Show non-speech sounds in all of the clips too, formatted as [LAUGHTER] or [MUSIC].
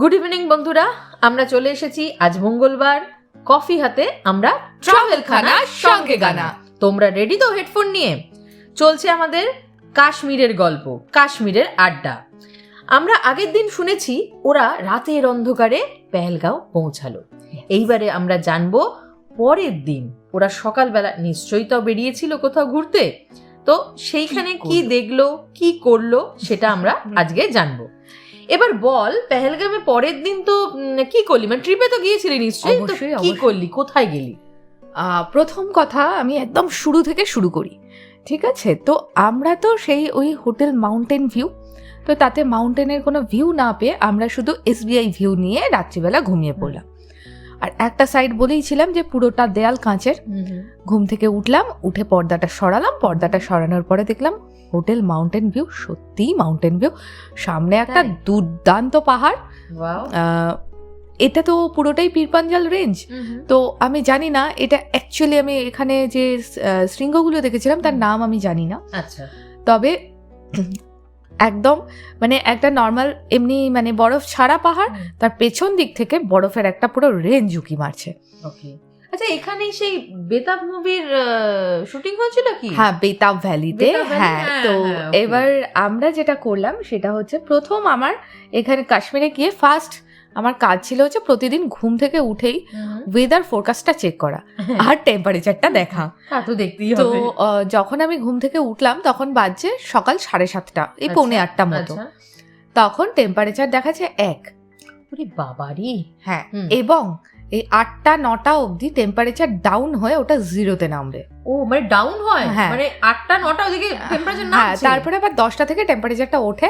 Good evening বন্ধুরা। আমরা চলে এসেছি আজ মঙ্গলবার। কফি হাতে আমরা ট্রাভেল খানা সঙ্গে গানা। তোমরা রেডি তো হেডফোন নিয়ে? চলছে আমাদের কাশ্মীরের গল্প কাশ্মীরের আড্ডা। আমরা আগের দিন শুনেছি ওরা রাতের অন্ধকারে পেহেলগাঁও পৌঁছালো। এইবারে আমরা জানব পরের দিন। ওরা সকালবেলা নিশ্চয়ই তো বেরিয়েছিল কোথাও ঘুরতে। তো সেইখানে কি দেখল কি করল সেটা আমরা আজকে জানব। এবার বল পেহেলগামে পরের দিন তো কি করলি? মানে ট্রিপে তো গিয়েছিলি নিশ্চয়ই? তো কি করলি? কোথায় গেলি? প্রথম কথা আমি একদম শুরু থেকে শুরু করি ঠিক আছে? তো আমরা তো সেই ওই হোটেল মাউন্টেন ভিউ তো তাতে মাউন্টেনের কোনো ভিউ না পেয়ে আমরা শুধু এসবিআই ভিউ নিয়ে রাত্রিবেলা ঘুমিয়ে পড়লাম। আর একটা সাইড বলেইছিলাম যে পুরোটা দেয়াল কাঁচের। ঘুম থেকে উঠলাম উঠে পর্দাটা সরালাম পর্দাটা সরানোর পরে দেখলাম হোটেল মাউন্টেন ভিউ সত্যিই মাউন্টেন ভিউ। সামনে একটা দুর্দান্ত পাহাড়। এটা তো পুরোটাই পীরপাঞ্জাল রেঞ্জ। তো আমি জানি না এটা অ্যাকচুয়ালি আমি এখানে যে শৃঙ্গগুলো দেখেছিলাম তার নাম আমি জানি না। আচ্ছা। তবে একদম মানে একটা নর্মাল এমনি মানে বরফ ছাড়া পাহাড় তার পেছন দিক থেকে বরফের একটা পুরো রেঞ্জ উকি মারছে। ওকে আচ্ছা এখানেই সেই বেতাব মুভির শুটিং হয়েছিল কি? হ্যাঁ বেতাব ভ্যালিতে হ্যাঁ তো হ্যাঁ, এবার আমরা যেটা করলাম সেটা হচ্ছে প্রথম আমার এখানে কাশ্মীরে গিয়ে ফার্স্ট আমার কাজ ছিল হচ্ছে প্রতিদিন ঘুম থেকে উঠেই ওয়েদার ফোরকাস্টটা চেক করা [LAUGHS] আর টেম্পারেচারটা দেখা। তা দেখতেই তো যখন আমি ঘুম থেকে উঠলাম তখন বাজছে সকাল সাড়ে সাতটা এই আচ্ছা, পৌনে আটটা মতো। আচ্ছা। তখন টেম্পারেচার দেখাচ্ছে এক। বাবারি। হ্যাঁ এবং এই আটটা নটা অবধি টেম্পারেচার ডাউন হয়ে ওটা জিরোতে নামবে। ও মানে ডাউন হয়? হ্যাঁ। মানে আটটা নটা ওদিকে টেম্পারেচার না হ্যাঁ তারপরে আবার দশটা থেকে টেম্পারেচারটা ওঠে।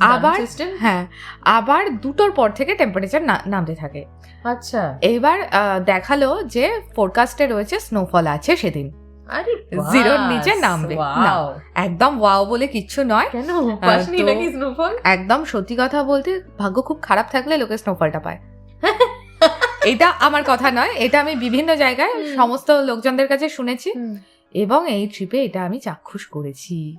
আবার- হ্যাঁ আবার দুটোর পর থেকে টেম্পারেচার নামতে থাকে। আচ্ছা। এবার দেখাল যে ফোরকাস্টে রয়েছে স্নোফল আছে সেদিন। আরে জিরোর নিচে নামবে। একদম ওয়াও বলে কিচ্ছু নয়। একদম সত্যি কথা বলতে ভাগ্য খুব খারাপ থাকলে লোকে স্নোফলটা পায়। এটা আমার কথা নয় এটা আমি বিভিন্ন জায়গায় সমস্ত লোকজনদের কাছে শুনেছি এবং এই ট্রিপে এটা আমি চাক্ষুষ করেছি।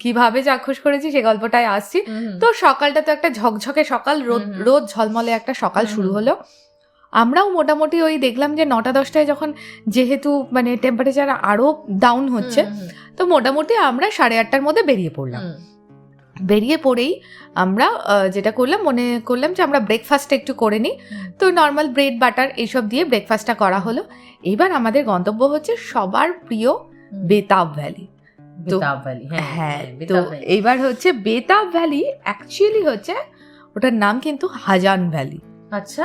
কীভাবে চাক্ষুষ করেছি সে গল্পটায় আসছি। তো সকালটা তো একটা ঝকঝকে সকাল রোদ। রোদ ঝলমলে একটা সকাল শুরু হলো। আমরাও মোটামুটি ওই দেখলাম যে নটা দশটায় যখন যেহেতু মানে টেম্পারেচার আরও ডাউন হচ্ছে তো মোটামুটি আমরা সাড়ে আটটার মধ্যে বেরিয়ে পড়লাম। বেরিয়ে পড়েই আমরা যেটা করলাম মনে করলাম যে আমরা ব্রেকফাস্ট একটু করে নিই। তো নর্মাল ব্রেড বাটার এইসব দিয়ে ব্রেকফাস্টটা করা হলো। এবার আমাদের গন্তব্য হচ্ছে সবার প্রিয় বেতাব ভ্যালি ভ্যালি হ্যাঁ তো এবার হচ্ছে বেতাব ভ্যালি অ্যাকচুয়ালি হচ্ছে ওটার নাম কিন্তু হাজান ভ্যালি আচ্ছা।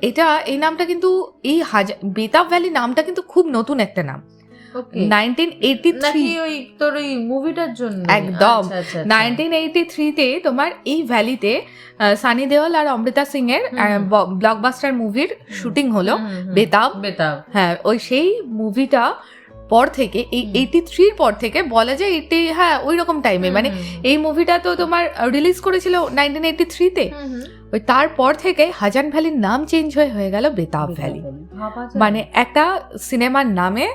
এটা এই নামটা কিন্তু এই হাজা বেতাব ভ্যালি নামটা কিন্তু খুব নতুন একটা নাম। ওকে নাইনটিন এইটি থ্রি নাকি ওই তোর ওই মুভিটার জন্য? একদম। আচ্ছা, আচ্ছা, আচ্ছা। এইটি থ্রিতে তোমার এই ভ্যালিতে সানি দেওয়াল আর অমৃতা সিং এর ব্লকবাস্টার মুভির শুটিং হলো। বেতাব। বেতাব। হ্যাঁ ওই সেই মুভিটা পর থেকে এই। এইটি থ্রির পর থেকে বলা যায় এইটি হ্যাঁ ওই রকম টাইমে মানে এই মুভিটা তো তোমার রিলিজ করেছিল নাইনটিন এইটি থ্রিতে। ওই তারপর থেকে হাজান ভ্যালির নাম চেঞ্জ হয়ে হয়ে গেল বেতাব ভ্যালি মানে একটা সিনেমার নামে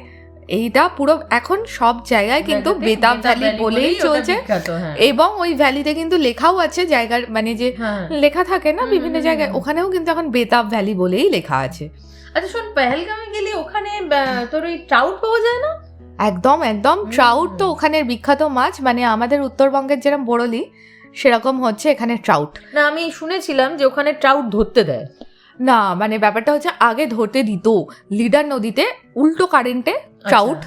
এইটা পুরো এখন সব জায়গায় কিন্তু বেতাব ভ্যালি বলেই চলছে। হ্যাঁ। এবং ওই ভ্যালিতে কিন্তু লেখাও আছে জায়গার মানে যে হ্যাঁ। লেখা থাকে না বিভিন্ন জায়গায় ওখানেও কিন্তু এখন বেতাব ভ্যালি বলেই লেখা আছে। আচ্ছা শোন পেহেলগামে গেলে ওখানে তোর ওই ট্রাউট পাওয়া যায় না? একদম একদম। ট্রাউট তো ওখানের বিখ্যাত মাছ মানে আমাদের উত্তরবঙ্গের যেরকম বড়লি সেরকম হচ্ছে এখানে ট্রাউট না আমি শুনেছিলাম যে ওখানে ট্রাউট ধরতে দেয়। না মানে ব্যাপারটা হচ্ছে আগে ধরতে দিত। লিডার নদীতে উল্টো কারেন্টে ট্রাউট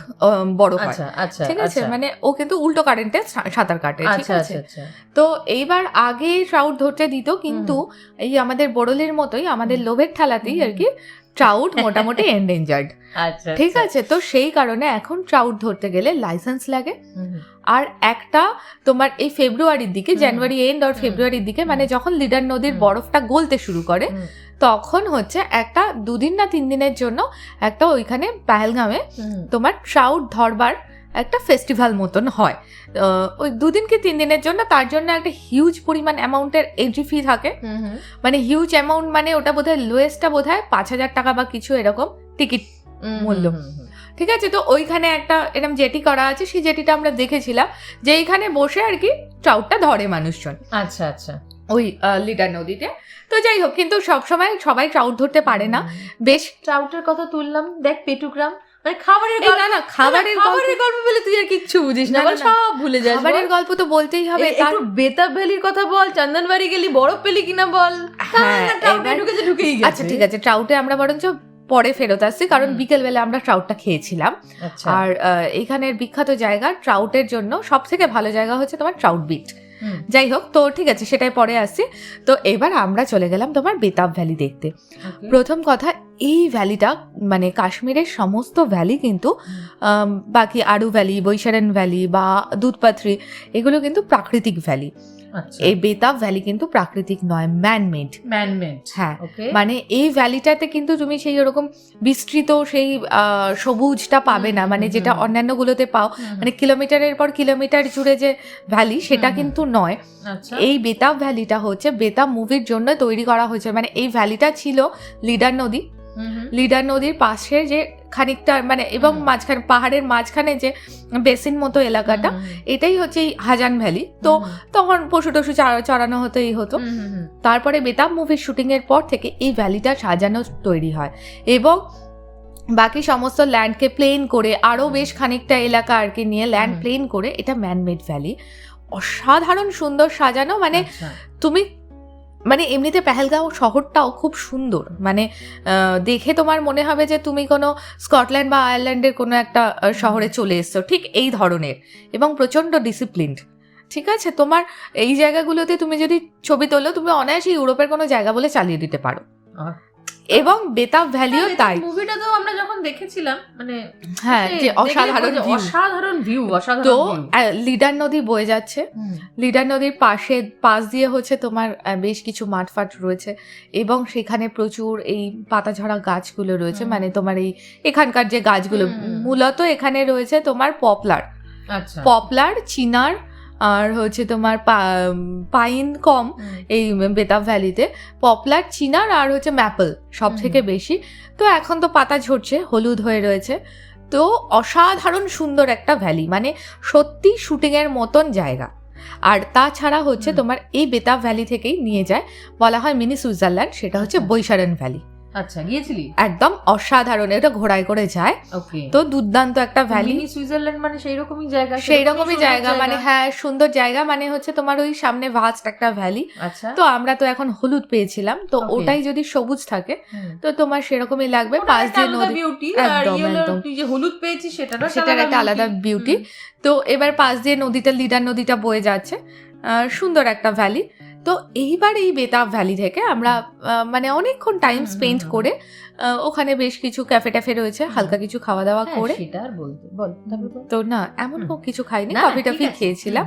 বড় হয়। আচ্ছা আচ্ছা ঠিক আছে? আচ্ছা। মানে ও কিন্তু উল্টো কারেন্টে সাঁতার কাটে ঠিক আচ্ছা আছে? আচ্ছা আচ্ছা। তো এইবার আগে ট্রাউট ধরতে দিত কিন্তু এই আমাদের বড়লের মতোই আমাদের লোভের ঠেলাতেই আর কি ট্রাউট মোটামুটি [LAUGHS] এন্ডেঞ্জার্ড আচ্ছা ঠিক আচ্ছা। আছে? তো সেই কারণে এখন ট্রাউট ধরতে গেলে লাইসেন্স লাগে। আর একটা তোমার এই ফেব্রুয়ারির দিকে জানুয়ারি এন্ড আর ফেব্রুয়ারির দিকে মানে যখন লিডার নদীর বরফটা গলতে শুরু করে তখন হচ্ছে একটা দুদিন না তিন দিনের জন্য একটা ওইখানে পাহেলগামে তোমার ট্রাউট ধরবার একটা ফেস্টিভ্যাল মতন হয়। ওই দুদিন কি তিন দিনের জন্য? তার জন্য একটা হিউজ পরিমাণ অ্যামাউন্টের এন্ট্রি ফি থাকে। মানে হিউজ অ্যামাউন্ট মানে ওটা বোধহয় লোয়েস্টটা বোধহয় পাঁচ হাজার টাকা বা কিছু এরকম টিকিট মূল্য। ঠিক আছে? তো ওইখানে একটা এরকম জেটি করা আছে সেই জেটিটা আমরা দেখেছিলাম। যে এইখানে বসে আর কি ট্রাউটটা ধরে মানুষজন। আচ্ছা আচ্ছা। ওই লিডার নদীতে। তো যাই হোক কিন্তু সবসময় সবাই ট্রাউট ধরতে পারে না। বেশ ট্রাউটের কথা তুললাম দেখ পেটুগ্রাম। মানে খাবারের না না খাবারের গল্প খাবারের গল্প বলে তুই আর কিচ্ছু বুঝিস না। সব ভুলে যাস খাবারের গল্প তো বলতেই হবে এ- তার একটু বেতাব ভ্যালির কথা বল চন্দনবাড়ি গেলি বরফ পেলি কিনা বল। হ্যাঁ, ঢুকেছে ঢুকেই গেছে। আচ্ছা ঠিক আছে ট্রাউটে আমরা বরঞ্চ পরে ফেরত আসছি কারণ। বিকেলবেলা আমরা ট্রাউটটা খেয়েছিলাম। আচ্ছা। আর এখানের বিখ্যাত জায়গা ট্রাউটের জন্য সব থেকে ভালো জায়গা হচ্ছে তোমার ট্রাউট বিট যাই হোক তো ঠিক আছে সেটাই পরে আসছি। তো এবার আমরা চলে গেলাম তোমার বেতাব ভ্যালি দেখতে। প্রথম কথা এই ভ্যালিটা মানে কাশ্মীরের সমস্ত ভ্যালি কিন্তু বাকি আরু ভ্যালি বৈশারেন ভ্যালি বা দুধপাথরি এগুলো কিন্তু প্রাকৃতিক ভ্যালি। এই বেতাব ভ্যালি কিন্তু প্রাকৃতিক নয় ম্যানমেড ম্যানমেড হ্যাঁ মানে এই ভ্যালিটাতে কিন্তু তুমি সেই ওরকম বিস্তৃত সেই সবুজটা পাবে না মানে যেটা হুম। অন্যান্যগুলোতে পাও। মানে কিলোমিটারের পর কিলোমিটার জুড়ে যে ভ্যালি সেটা। কিন্তু নয়। আচ্ছা। এই বেতাব ভ্যালিটা হচ্ছে বেতাব মুভির জন্য তৈরি করা হয়েছে। মানে এই ভ্যালিটা ছিল লিডার নদী। লিডার নদীর পাশে যে খানিকটা মানে এবং মাঝখানে পাহাড়ের মাঝখানে যে বেসিন মতো এলাকাটা হুম, এটাই হচ্ছে এই হাজান ভ্যালি। তো তখন পশু টশু চড়া- চড়ানো হতো এই হতো। তারপরে বেতাব মুভির শুটিং এর পর থেকে এই ভ্যালিটা সাজানো তৈরি হয়। এবং বাকি সমস্ত ল্যান্ডকে প্লেন করে আরও বেশ খানিকটা এলাকা আর কি নিয়ে ল্যান্ড প্লেন করে এটা ম্যানমেড ভ্যালি অসাধারণ সুন্দর সাজানো মানে আচ্ছা। তুমি মানে এমনিতে পেহেলগাঁও শহরটাও খুব সুন্দর। মানে দেখে তোমার মনে হবে যে তুমি কোনো স্কটল্যান্ড বা আয়ারল্যান্ডের কোনো একটা শহরে চলে এসছো। ঠিক এই ধরনের এবং প্রচণ্ড ডিসিপ্লিনড ঠিক আছে? তোমার এই জায়গাগুলোতে তুমি যদি ছবি তোলো, তুমি অনায়াসে ইউরোপের কোনো জায়গা বলে চালিয়ে দিতে পারো। আহ। এবং বেতাব ভ্যালিও হ্যাঁ, তাই। মুভিটা তো আমরা যখন দেখেছিলাম মানে হ্যাঁ যে অসাধারণ অসাধারণ ভিউ অসাধারণ তো লিডার নদী বয়ে যাচ্ছে। লিডার নদীর পাশে পাশ দিয়ে হচ্ছে তোমার বেশ কিছু মাঠফাট রয়েছে এবং সেখানে প্রচুর এই পাতাঝরা গাছগুলো রয়েছে। মানে তোমার এই এখানকার যে গাছগুলো। মূলত এখানে রয়েছে তোমার পপলার। আচ্ছা। পপলার চিনার আর হচ্ছে তোমার পা- পাইন কম এই বেতাব ভ্যালিতে। পপলার চিনার আর হচ্ছে ম্যাপল সব থেকে বেশি। তো এখন তো পাতা ঝরছে হলুদ হয়ে রয়েছে। তো অসাধারণ সুন্দর একটা ভ্যালি মানে সত্যি শুটিংয়ের মতন জায়গা। আর তাছাড়া হচ্ছে তোমার এই বেতাব ভ্যালি থেকেই নিয়ে যায় বলা হয় মিনি সুইজারল্যান্ড সেটা হচ্ছে আচ্ছা। বৈশারণ ভ্যালি। আচ্ছা গিয়েছিলি? একদম অসাধারণ এটা ঘোড়ায় করে যায়। তো দুর্দান্ত একটা ভ্যালি সুইজারল্যান্ড মানে সেই রকমই জায়গা সেই রকমই জায়গা মানে হ্যাঁ সুন্দর জায়গা মানে হচ্ছে তোমার ওই সামনে ভাস্ট একটা ভ্যালি আচ্ছা। তো আমরা তো এখন হলুদ পেয়েছিলাম তো ওটাই যদি সবুজ থাকে তো তোমার সেরকমই লাগবে পাশ দিয়ে নদী একদম, যে হলুদ পেয়েছিস সেটারও সেটার একটা আলাদা বিউটি তো এবার পাশ দিয়ে নদীটা লিডার নদীটা বয়ে যাচ্ছে সুন্দর একটা ভ্যালি তো এইবার এই বেতাব ভ্যালি থেকে আমরা মানে অনেকক্ষণ টাইম স্পেন্ড করে ওখানে বেশ কিছু ক্যাফে ট্যাফে রয়েছে হালকা কিছু খাওয়া দাওয়া করে। হ্যাঁ, বল। তো না এমন কিছু খাইনি কফি টফি খেয়েছিলাম।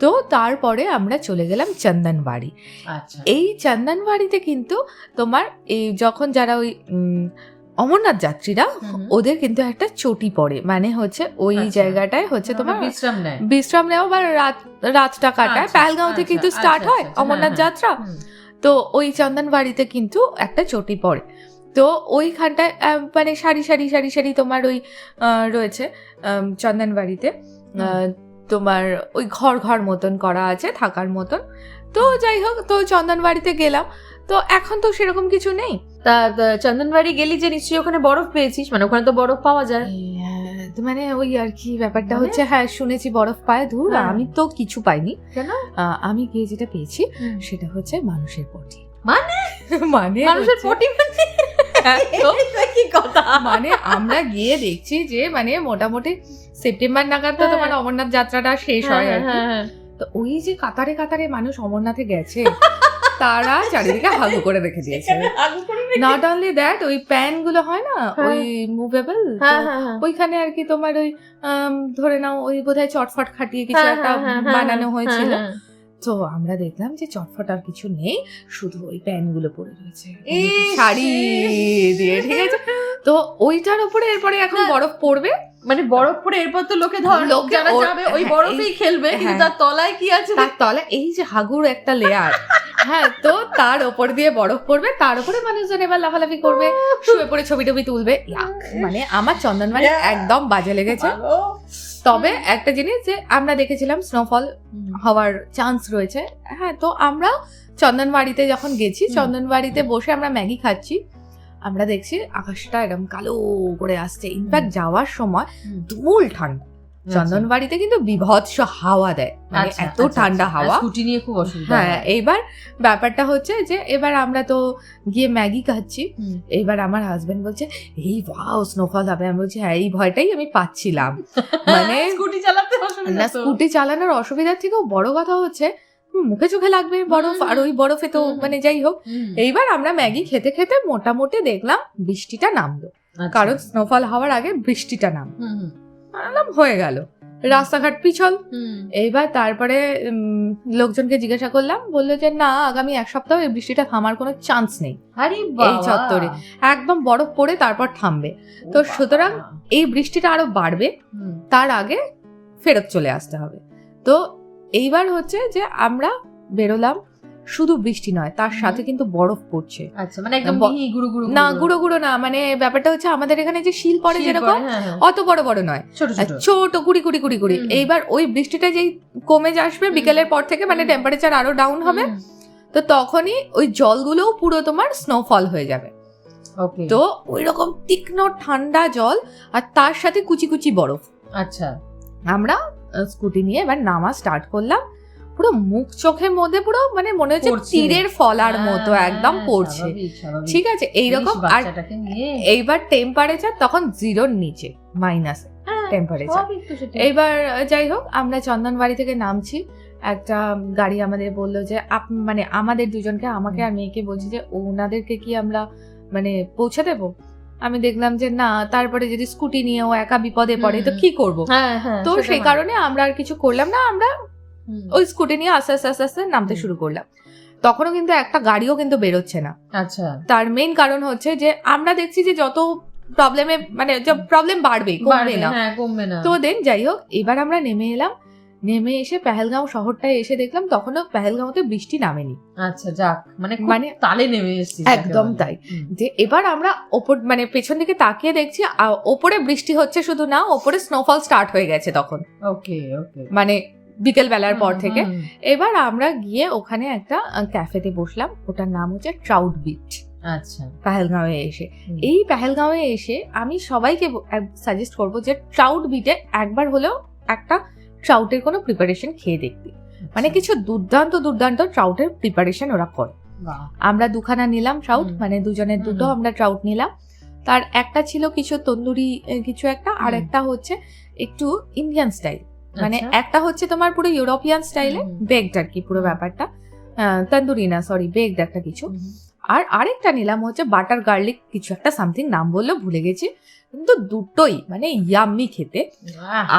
তো তারপরে আমরা চলে গেলাম চন্দনবাড়ি। আচ্ছা। এই চন্দনবাড়িতে কিন্তু তোমার এই যখন যারা ওই অমরনাথ যাত্রীরা ওদের কিন্তু একটা চটি পড়ে। মানে হচ্ছে ওই আচ্ছা। জায়গাটায় হচ্ছে তোমার বিশ্রাম নেয়। বিশ্রাম নেওয়া বা রাত রাতটা কাটায়। আচ্ছা, পেহেলগাঁও থেকে আচ্ছা, কিন্তু আচ্ছা, স্টার্ট হয় আচ্ছা, অমরনাথ হ্যাঁ, যাত্রা। তো ওই চন্দনবাড়িতে কিন্তু একটা চটি পড়ে। তো ওইখানটায় মানে সারি সারি সারি সারি তোমার ওই রয়েছে চন্দনবাড়িতে। আহ, তোমার ওই ঘর ঘর মতন করা আছে থাকার মতন। তো যাই হোক তো চন্দনবাড়িতে গেলাম। তো এখন তো সেরকম কিছু নেই। তা চন্দনবাড়ি গেলি যে নিশ্চয়ই ওখানে বরফ পেয়েছিস মানে ওখানে তো বরফ পাওয়া যায়। মানে ওই আর কি ব্যাপারটা মানে? হচ্ছে হ্যাঁ শুনেছি বরফ পায় ধুর হ্যাঁ। আমি তো কিছু পাইনি। কেন? আমি গিয়ে যেটা পেয়েছি সেটা হচ্ছে মানুষের পটি। মানে? [LAUGHS] মানে মানুষের পটি মানে? হ্যাঁ, [LAUGHS] কথা? মানে আমরা গিয়ে দেখছি যে মানে মোটামুটি সেপ্টেম্বর নাগাদ তো হ্যাঁ। তোমার অমরনাথ যাত্রাটা শেষ হয় আর কি। হ্যাঁ, হ্যাঁ, তো ওই যে কাতারে কাতারে মানুষ অমরনাথে গেছে [LAUGHS] তারা চারিদিকে হাগু করে রেখে দিয়েছে নট অনলি দ্যাট ওই প্যানগুলো হয় না হ্যাঁ। ওই মুভেবল হ্যাঁ, হ্যাঁ। ওইখানে আর কি তোমার ওই ধরে নাও ওই বোধহয় চটফট খাটিয়ে কিছু একটা বানানো হয়েছিল হ্যাঁ, হ্যাঁ। তো আমরা দেখলাম যে চটফট আর কিছু নেই শুধু ওই প্যানগুলো পড়ে রয়েছে! শাড়ি দিয়ে ঠিক আছে তো ওইটার উপরে এরপরে এখন বরফ পড়বে মানে বরফ পরে এরপর তো লোকে ধর লোকে যারা যাবে ওই হ্যাঁ, বরফেই খেলবে কিন্তু হ্যাঁ। তার তলায় কি আছে? তার তলা এই যে হাগুর একটা লেয়ার হ্যাঁ তো তার ওপর দিয়ে বরফ পড়বে তার উপরে মানুষজন এবার লাফালাফি করবে শুয়ে পড়ে ছবি টবি তুলবে। মানে আমার চন্দনবাড়ি. একদম বাজে লেগেছে। তবে একটা জিনিস যে আমরা দেখেছিলাম স্নোফল হওয়ার চান্স রয়েছে হ্যাঁ তো আমরা চন্দনবাড়িতে যখন গেছি। চন্দনবাড়িতে বসে আমরা ম্যাগি খাচ্ছি। আমরা দেখছি আকাশটা এরকম কালো করে আসছে। ইনফ্যাক্ট যাওয়ার সময় তুমুল ঠান্ডা। চন্দনবাড়িতে কিন্তু বিভৎস হাওয়া দেয়। মানে আচ্ছা, এত ঠান্ডা হাওয়া। স্কুটি নিয়ে খুব অসুবিধা হ্যাঁ। এইবার ব্যাপারটা হচ্ছে যে এবার আমরা তো গিয়ে ম্যাগি খাচ্ছি। এইবার আমার হাজবেন্ড বলছে এই ওয়াও স্নোফল হবে। আমি বলছি হ্যাঁ এই ভয়টাই আমি পাচ্ছিলাম। মানে [LAUGHS] স্কুটি চালাতে অসুবিধা স্কুটি চালানোর অসুবিধার থেকেও বড় কথা হচ্ছে মুখে চোখে লাগবে বরফ আর ওই বরফে তো মানে যাই হোক। এইবার আমরা ম্যাগি খেতে খেতে মোটামুটি দেখলাম বৃষ্টিটা নামলো। আচ্ছা। কারণ স্নোফল হওয়ার আগে বৃষ্টিটা নাম হয়ে গেল। রাস্তাঘাট পিছল। এইবার তারপরে লোকজনকে জিজ্ঞাসা করলাম বলল যে না আগামী এক সপ্তাহ এই বৃষ্টিটা থামার কোনো চান্স নেই। আরে বাবা। চত্বরে। একদম বরফ পড়ে তারপর থামবে। তো সুতরাং এই বৃষ্টিটা আরও বাড়বে। তার আগে ফেরত চলে আসতে হবে। তো এইবার হচ্ছে যে আমরা বেরোলাম শুধু বৃষ্টি নয় তার সাথে কিন্তু বরফ পড়ছে। আচ্ছা মানে একদম গুঁড়ো গুঁড়ো না গুঁড়ো গুঁড়ো না মানে ব্যাপারটা হচ্ছে আমাদের এখানে যে শিল পড়ে যেরকম হ্যাঁ, হ্যাঁ। অত বড় বড় নয়। ছোট কুড়ি কুড়ি কুড়ি কুড়ি। এইবার ওই বৃষ্টিটা যেই কমে আসবে বিকেলের পর থেকে মানে টেম্পারেচার আরও ডাউন হবে তো তখনই ওই জলগুলোও পুরো তোমার স্নোফল হয়ে যাবে। তো ওই রকম তীক্ষ্ণ ঠান্ডা জল আর তার সাথে কুচি কুচি বরফ। আচ্ছা। আমরা স্কুটি নিয়ে এবার নামা স্টার্ট করলাম। পুরো মুখ চোখের মধ্যে পুরো মানে মনে হচ্ছে। তীরের ফলার মতো হ্যাঁ, একদম পড়ছে। ঠিক আছে এইরকম আর এইবার টেম্পারেচার তখন জিরোর নিচে মাইনাস হ্যাঁ, টেম্পারেচার। এইবার যাই হোক আমরা চন্দনবাড়ি থেকে নামছি। একটা গাড়ি আমাদের বলল যে আপ- মানে আমাদের দুজনকে আমাকে আর মেয়েকে বলছি যে ওনাদেরকে কি আমরা মানে পৌঁছে দেবো? আমি দেখলাম যে না তারপরে যদি স্কুটি নিয়ে ও একা বিপদে পড়ে তো কি করব? হ্যাঁ হ্যাঁ তো সেই কারণে আমরা আর কিছু করলাম না আমরা ওই স্কুটি নিয়ে আস্তে আস্তে আস্তে আস্তে নামতে শুরু করলাম। তখনও কিন্তু একটা গাড়িও কিন্তু বেরোচ্ছে না। আচ্ছা। তার মেইন কারণ হচ্ছে যে আমরা দেখছি যে যত প্রবলেমে মানে প্রবলেম বাড়বে কমবে না। হ্যাঁ কমবে না। তো দেন যাই হোক এবার আমরা নেমে এলাম। নেমে এসে পেহেলগাঁও শহরটায় এসে দেখলাম তখনও পেহেলগাঁওতে বৃষ্টি নামেনি। আচ্ছা যাক মানে মানে তালে নেমে এসেছি একদম তাই। যে এবার আমরা ওপর মানে পেছন দিকে তাকিয়ে দেখছি ওপরে বৃষ্টি হচ্ছে শুধু না ওপরে স্নোফল স্টার্ট হয়ে গেছে তখন। ওকে ওকে। মানে বিকেল বেলার পর থেকে। এবার আমরা গিয়ে ওখানে একটা ক্যাফেতে বসলাম ওটার নাম হচ্ছে ট্রাউট বিচ আচ্ছা। পেহেলগাঁওয়ে এসে। এই পেহেলগাঁওয়ে এসে আমি সবাইকে সাজেস্ট করব যে ট্রাউট বিটে একবার হলেও একটা ট্রাউটের কোনো প্রিপারেশন খেয়ে দেখবি। মানে আচ্ছা, কিছু দুর্দান্ত দুর্দান্ত ট্রাউটের প্রিপারেশন ওরা করে। আমরা দুখানা নিলাম ট্রাউট মানে দুজনের দুটো আমরা ট্রাউট নিলাম। তার একটা ছিল কিছু তন্দুরি কিছু একটা আর একটা হচ্ছে একটু ইন্ডিয়ান স্টাইল মানে আচ্ছা, একটা হচ্ছে তোমার পুরো ইউরোপিয়ান স্টাইলে। বেগড আর কি পুরো ব্যাপারটা। তন্দুরি না সরি বেগড একটা কিছু। আর আরেকটা নিলাম হচ্ছে বাটার গার্লিক কিছু একটা সামথিং নাম বলল ভুলে গেছি। কিন্তু দুটোই মানে ইয়াম্মি খেতে।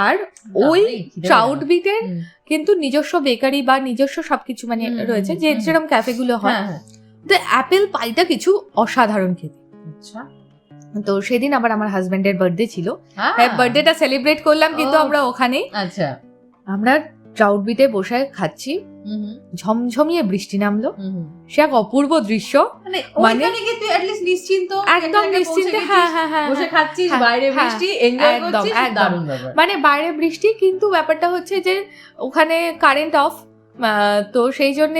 আর ওই ট্রাউট বিটের কিন্তু নিজস্ব বেকারি বা নিজস্ব সবকিছু মানে রয়েছে যে। যেরকম ক্যাফেগুলো হয়। হ্যাঁ, হ্যাঁ, তো অ্যাপেল পাইটা কিছু অসাধারণ খেতে। আচ্ছা। তো সেদিন আবার আমার হাজবেন্ডের বার্থডে ছিল। আহ, হ্যাঁ বার্থডেটা সেলিব্রেট করলাম কিন্তু আমরা ওখানেই আচ্ছা। আমরা ট্রাউট বিটে বসে খাচ্ছি। ঝমঝমিয়ে বৃষ্টি নামলো। সে এক অপূর্ব দৃশ্য। মানে মানে- গিয়ে তুই অ্যাটলিস্ট নিশ্চিন্ত একদম হ্যাঁ হ্যাঁ হ্যাঁ বসে। খাচ্ছিস বাইরে বৃষ্টি এনজয় করছিস দারুণ মানে বাইরে বৃষ্টি কিন্তু ব্যাপারটা হচ্ছে যে ওখানে কারেন্ট অফ তো সেই জন্য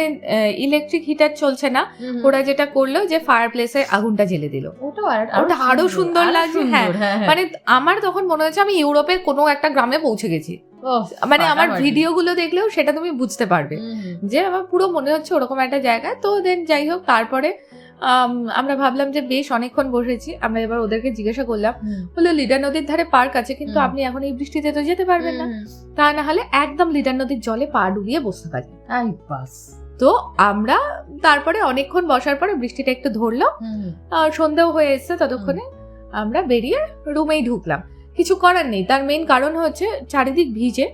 ইলেকট্রিক হিটার চলছে না। ওরা যেটা করল যে ফায়ার প্লেসে আগুনটা জ্বেলে দিল। ওটা আরও সুন্দর লাগছে, হ্যাঁ। মানে আমার তখন মনে হচ্ছে আমি ইউরোপের কোনো একটা গ্রামে পৌঁছে গেছি। মানে আমার। ভিডিওগুলো দেখলেও সেটা তুমি বুঝতে পারবে। যে আমার পুরো মনে হচ্ছে ওরকম একটা জায়গা। তো দেন যাই হোক তারপরে আম, আমরা ভাবলাম যে বেশ অনেকক্ষণ বসেছি। আমরা এবার ওদেরকে জিজ্ঞাসা করলাম বলল লিডার নদীর ধারে পার্ক আছে কিন্তু আপনি এখন এই বৃষ্টিতে তো যেতে পারবেন না। তা না হলে একদম লিডার নদীর জলে পা ডুবিয়ে বসতে পারি। বাস। তো আমরা তারপরে অনেকক্ষণ বসার পরে বৃষ্টিটা একটু ধরলো। সন্ধ্যেও হয়ে এসছে ততক্ষণে আমরা বেরিয়ে রুমেই ঢুকলাম। কিছু করার নেই। তার মেইন কারণ হচ্ছে চারিদিক ভিজে।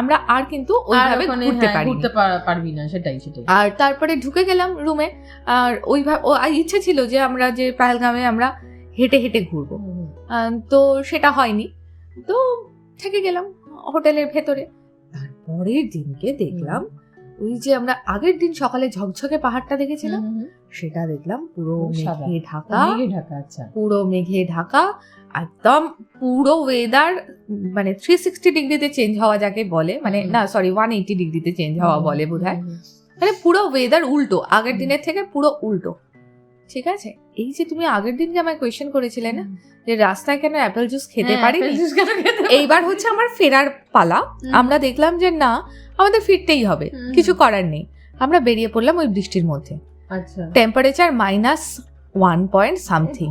আমরা আর কিন্তু ওইভাবে ঘুরতে হ্যাঁ, পারি ঘুরতে পারবি না সেটাই সেটাই। আর তারপরে ঢুকে গেলাম রুমে আর ওইভাবে ইচ্ছে ছিল যে আমরা যে পাহেলগামে আমরা হেঁটে হেঁটে ঘুরবো। তো সেটা হয়নি। তো থেকে গেলাম হোটেলের ভেতরে। তারপরের দিনকে দেখলাম ওই যে আমরা আগের দিন সকালে ঝকঝকে পাহাড়টা দেখেছিলাম সেটা দেখলাম পুরো মেঘে ঢাকা। ঢাকা আচ্ছা। পুরো মেঘে ঢাকা একদম পুরো ওয়েদার মানে থ্রি সিক্সটি ডিগ্রিতে চেঞ্জ হওয়া যাকে বলে মানে না সরি ওয়ান এইটি ডিগ্রিতে চেঞ্জ হওয়া বলে বোধ হয় মানে পুরো ওয়েদার উল্টো আগের দিনের থেকে পুরো উল্টো। ঠিক আছে? এই যে তুমি আগের দিন যে আমায় কোয়েশ্চেন করেছিলে না যে রাস্তায় কেন অ্যাপেল জুস খেতে হ্যাঁ, পারি এইবার হচ্ছে আমার ফেরার পালা। আমরা দেখলাম যে না আমাদের ফিরতেই হবে। কিছু করার নেই। আমরা বেরিয়ে পড়লাম ওই বৃষ্টির মধ্যে। Temperature minus one point something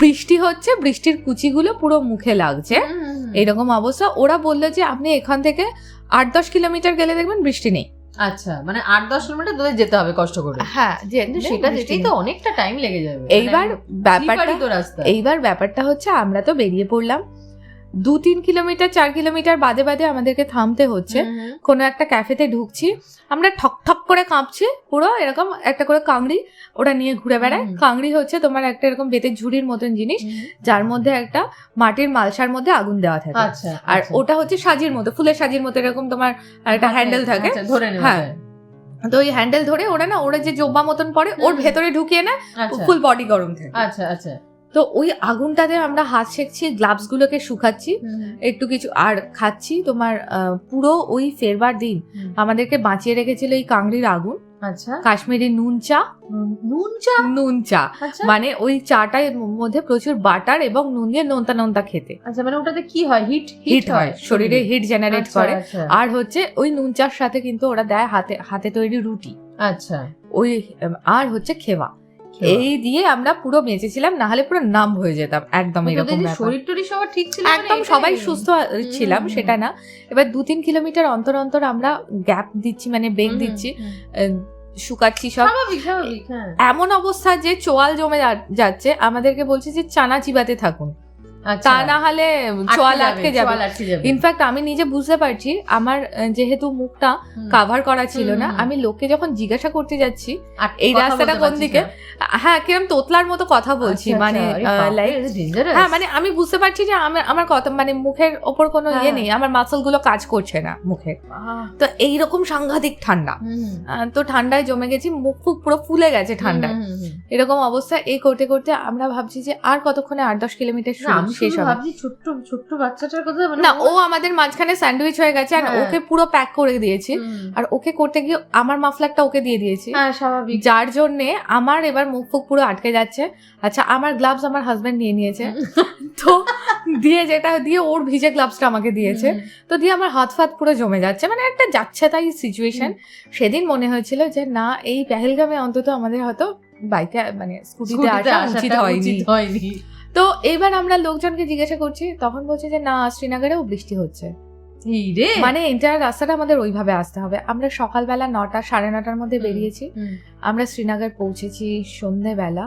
বৃষ্টি হচ্ছে বৃষ্টির কুচিগুলো পুরো মুখে লাগছে। এরকম অবস্থা। ওরা বলল যে আপনি এখান থেকে আট দশ কিলোমিটার গেলে দেখবেন বৃষ্টি নেই। আচ্ছা মানে আট দশ কিলোমিটার তোদের যেতে হবে কষ্ট করে। হ্যাঁ সেটা যেতেই তো অনেকটা টাইম লেগে যাবে। এইবার মানে ব্যাপারটা তো রাস্তা। এইবার ব্যাপারটা হচ্ছে আমরা তো বেরিয়ে পড়লাম। দু তিন কিলোমিটার চার কিলোমিটার বাদে বাদে আমাদেরকে থামতে হচ্ছে। কোনো একটা ক্যাফেতে ঢুকছি আমরা ঠক ঠক করে কাঁপছি পুরো এরকম একটা করে কাংড়ি ওরা নিয়ে ঘুরে বেড়ায়। কাংড়ি হচ্ছে তোমার একটা এরকম বেতের ঝুড়ির মতন জিনিস যার মধ্যে একটা মাটির মালসার মধ্যে আগুন দেওয়া থাকে। আচ্ছা আর আচ্ছা। ওটা হচ্ছে সাজির মতো ফুলের সাজির মতো এরকম তোমার একটা হ্যান্ডেল থাকে। আচ্ছা, হ্যাঁ। তো ওই হ্যান্ডেল ধরে ওরা না ওরা যে জোব্বা মতন পরে ওর ভেতরে ঢুকিয়ে না ফুল বডি গরম থাকে। আচ্ছা আচ্ছা। তো ওই আগুনটাতে আমরা হাত সেকছি গ্লাভস গুলোকে শুকাচ্ছি। একটু কিছু আর খাচ্ছি। তোমার পুরো ওই ফেরবার দিন আমাদেরকে বাঁচিয়ে রেখেছিল এই কাংড়ির আগুন। আচ্ছা। কাশ্মীরি নুন চা। নুন- চা? নুন চা। আচ্ছা। মানে ওই চাটার মধ্যে প্রচুর বাটার এবং নুন দিয়ে নোনতা নোনতা খেতে। আচ্ছা মানে ওটাতে কি হয়? হিট হিট হয় শরীরে হিট জেনারেট আচ্ছা, করে। আচ্ছা, আর হচ্ছে ওই নুন চার সাথে কিন্তু ওরা দেয় হাতে হাতে তৈরি রুটি। আচ্ছা। ওই আর হচ্ছে খেওয়া। এই দিয়ে আমরা পুরো বেঁচেছিলাম না হলে পুরো নাম হয়ে যেতাম একদম এরকম শরীর টরীর সবার ঠিক ছিল মানে একদম সবাই সুস্থ ছিলাম সেটা না। এবার দু তিন কিলোমিটার অন্তর অন্তর আমরা গ্যাপ দিচ্ছি মানে বেগ দিচ্ছি শুকাচ্ছি সব। হ্যাঁ। এমন অবস্থা যে চোয়াল জমে যাচ্ছে আমাদেরকে বলছে যে চানা চিবাতে থাকুন। তা না হলে চোয়াল আটকে যাবে। ইনফ্যাক্ট আমি নিজে বুঝতে পারছি আমার যেহেতু মুখটা কাভার করা ছিল না। আমি লোককে যখন জিজ্ঞাসা করতে যাচ্ছি এই রাস্তাটা কোন দিকে? হ্যাঁ কিরম তোতলার মতো কথা বলছি আচ্ছা, মানে আচ্ছা, লাইক হ্যাঁ মানে আমি বুঝতে পারছি যে আমার আমার কথা মানে মুখের ওপর কোনো ইয়ে হ্যাঁ। নেই আমার মাসলগুলো কাজ করছে না মুখে। তো এইরকম সাংঘাতিক ঠান্ডা। তো ঠান্ডায় জমে গেছি মুখ খুব পুরো ফুলে গেছে ঠান্ডায়। হুম। এরকম অবস্থা এই করতে করতে আমরা ভাবছি যে আর কতক্ষণে আট দশ কিলোমিটার আমি শেষ হবে। ভাবছি ছোট্ট ছোট্ট বাচ্চাটার কথা মানে না ও আমাদের মাঝখানে স্যান্ডউইচ হয়ে গেছে আর হ্যাঁ। ওকে পুরো প্যাক করে দিয়েছি। আর ওকে করতে গিয়ে আমার মাফলারটা ওকে দিয়ে দিয়েছি। হ্যাঁ স্বাভাবিক। যার জন্য আমার এবার মুখ ফুক পুরো আটকে যাচ্ছে। আচ্ছা আমার গ্লাভস আমার হাজবেন্ড নিয়ে নিয়েছে। [LAUGHS] তো দিয়ে যেটা দিয়ে ওর ভিজে গ্লাভসটা আমাকে দিয়েছে। তো দিয়ে আমার হাত ফাত পুরো জমে যাচ্ছে। মানে একটা যাচ্ছে তাই সিচুয়েশন সেদিন মনে হয়েছিল যে না এই পেহেলগামে অন্তত আমাদের হয়তো বাইকে মানে স্কুটিতে আসা উচিত হয়নি। তো এবার আমরা লোকজনকে জিজ্ঞাসা করছি তখন বলছে যে না শ্রীনগরেও বৃষ্টি হচ্ছে। মানে এন্টায়ার রাস্তাটা আমাদের ওইভাবে আসতে হবে। আমরা সকালবেলা নটা সাড়ে নটার মধ্যে বেরিয়েছি। আমরা শ্রীনগর পৌঁছেছি সন্ধেবেলা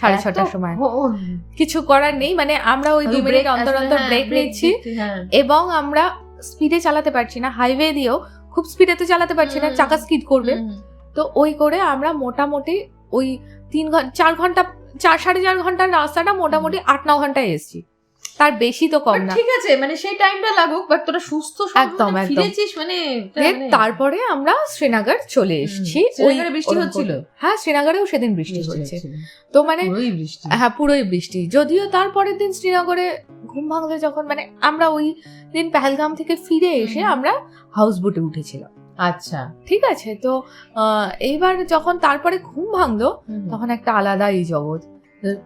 সাড়ে ছটার সময়। কিছু করার নেই মানে আমরা ওই দু মিনিট অন্তর অন্তর হ্যাঁ, ব্রেক নিচ্ছি হ্যাঁ। এবং আমরা স্পিডে চালাতে পারছি না। হাইওয়ে দিয়েও খুব স্পিডে তো চালাতে পারছি না চাকা স্কিড করবে। তো ওই করে আমরা মোটামুটি ওই তিন ঘণ্টা চার ঘণ্টা চার সাড়ে চার ঘণ্টার রাস্তাটা মোটামুটি আট ন ঘন্টায় এসছি। তার বেশি তো কম না। ঠিক আছে মানে সেই টাইমটা লাগুক বাট তোরা সুস্থ একদম, ফিরেছিস মানে মানে- তারপরে আমরা শ্রীনগর চলে এসেছি। বৃষ্টি হচ্ছিল? হ্যাঁ শ্রীনগরেও সেদিন বৃষ্টি বৃষ্টি হচ্ছে তো মানে হ্যাঁ পুরোই বৃষ্টি। যদিও তারপরের দিন শ্রীনগরে ঘুম ভাঙলে যখন মানে আমরা ওই দিন পেহেলগাম থেকে ফিরে এসে আমরা হাউস বোটে উঠেছিলাম। আচ্ছা। ঠিক আছে তো এইবার যখন তারপরে ঘুম ভাঙলো তখন একটা আলাদা এই জগৎ।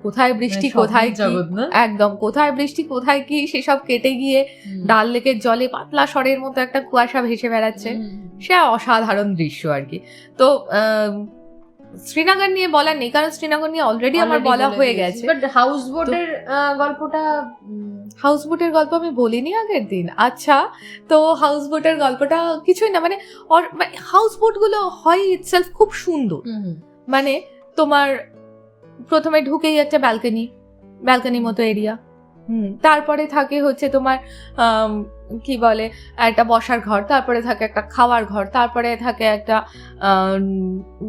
কোথায় বৃষ্টি মানে কোথায় জগৎ একদম কোথায় বৃষ্টি কোথায় কি সেসব কেটে গিয়ে ডাল লেকের জলে পাতলা স্বরের মতো একটা কুয়াশা ভেসে বেড়াচ্ছে। সে অসাধারণ দৃশ্য আর কি। তো আহ, শ্রীনগর নিয়ে বলার নেই কারণ শ্রীনগর নিয়ে অলরেডি আমার বলা হয়ে গেছে। But হাউস বোটের গল্পটা হাউস বোটের গল্প আমি বলিনি আগের দিন। আচ্ছা তো হাউস বোটের গল্পটা কিছুই না মানে হাউস বোটগুলো হয় ইটসেলফ খুব সুন্দর। মানে তোমার প্রথমে ঢুকেই একটা ব্যালকনি ব্যালকনি মতো এরিয়া হুম তারপরে থাকে হচ্ছে তোমার কি বলে একটা বসার ঘর তারপরে থাকে একটা খাওয়ার ঘর তারপরে থাকে একটা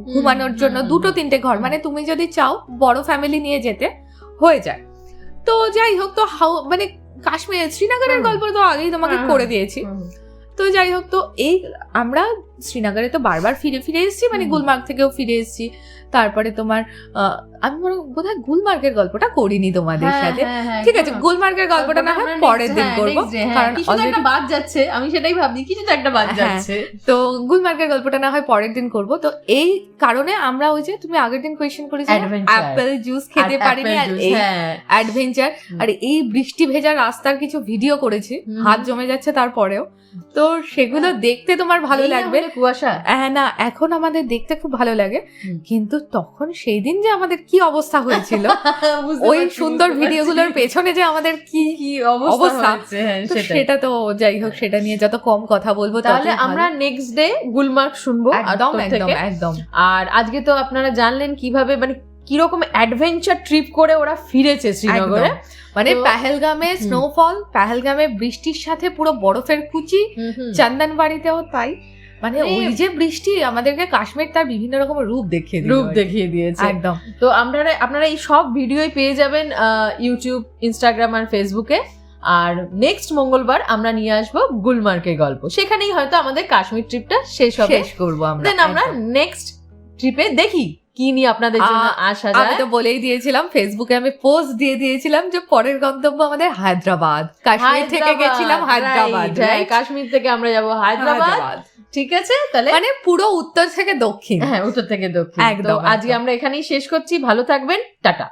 ঘুমানোর জন্য দুটো তিনটে ঘর। মানে তুমি যদি চাও বড় ফ্যামিলি নিয়ে যেতে হয়ে যায়। তো যাই হোক তো হাউ মানে কাশ্মীর শ্রীনগরের গল্প তো আগেই তোমাকে হ্যাঁ, করে। দিয়েছি। তো যাই হোক তো এই আমরা শ্রীনগরে তো বারবার ফিরে ফিরে এসেছি মানে গুলমার্গ থেকেও ফিরে এসেছি। তারপরে তোমার আহ, আমি মনে হয় বোধহয় গুলমার্গের গল্পটা করিনি তোমাদের হ্যাঁ, সাথে। হ্যাঁ, হ্যাঁ, ঠিক আছে গুলমার্গের গল্পটা না হয় পরের দিন করব। কারণ একটা বাদ যাচ্ছে আমি সেটাই ভাবছি কিছু তো একটা বাদ। যাচ্ছে। তো গুলমার্গের গল্পটা না হয় পরের দিন করব। তো এই কারণে আমরা ওই যে তুমি আগের দিন কোয়েশ্চেন Adventure. অ্যাপেল জুস খেতে পারিনি আর এই। অ্যাডভেঞ্চার আর এই বৃষ্টি ভেজা রাস্তার কিছু ভিডিও করেছি হাত জমে যাচ্ছে তারপরেও। তো সেগুলো দেখতে তোমার ভালো লাগবে। কুয়াশা। হ্যাঁ না এখন আমাদের দেখতে খুব ভালো লাগে। কিন্তু তখন সেই দিন যে আমাদের কি অবস্থা হয়েছিল? [LAUGHS] ওই সুন্দর ভিডিওগুলোর পেছনে যে আমাদের কি কি অবস্থা হ্যাঁ। সেটা তো যাই হোক সেটা নিয়ে যত কম কথা বলব তাহলে আমরা নেক্সট ডে গুলমার্গ শুনব একদম একদম একদম। আর আজকে তো আপনারা জানলেন কীভাবে মানে কীরকম অ্যাডভেঞ্চার ট্রিপ করে ওরা ফিরেছে শ্রীনগরে। মানে পেহেলগামে। স্নোফল পেহেলগামে বৃষ্টির সাথে পুরো বরফের কুচি হুম, হুম। চন্দন বাড়িতেও তাই। মানে মানে- ওই যে বৃষ্টি আমাদেরকে কাশ্মীর তার বিভিন্ন রকম রূপ দেখিয়ে রূপ দেখিয়ে দিয়েছে। একদম। তো আপনারা আপনারা এই সব ভিডিওই পেয়ে যাবেন ইউটিউব ইনস্টাগ্রাম আর ফেসবুকে আর নেক্সট মঙ্গলবার আমরা নিয়ে আসব গুলমার্গের গল্প। সেখানেই হয়তো আমাদের কাশ্মীর ট্রিপটা শেষ হবে। শেষ করব আমরা দেন আমরা নেক্সট ট্রিপে দেখি কি নিয়ে আপনাদের জন্য আসা আমি যায় তো বলেই দিয়েছিলাম ফেসবুকে আমি পোস্ট দিয়ে দিয়েছিলাম যে পরের গন্তব্য আমাদের হায়দ্রাবাদ। কাশ্মীর থেকে গেছিলাম হায়দ্রাবাদ হ্যাঁ, কাশ্মীর থেকে আমরা যাব হায়দ্রাবাদ। ঠিক আছে? তাহলে মানে পুরো উত্তর থেকে দক্ষিণ। হ্যাঁ উত্তর থেকে দক্ষিণ। একদম, আজকে আমরা এখানেই শেষ করছি। ভালো থাকবেন। টাটা।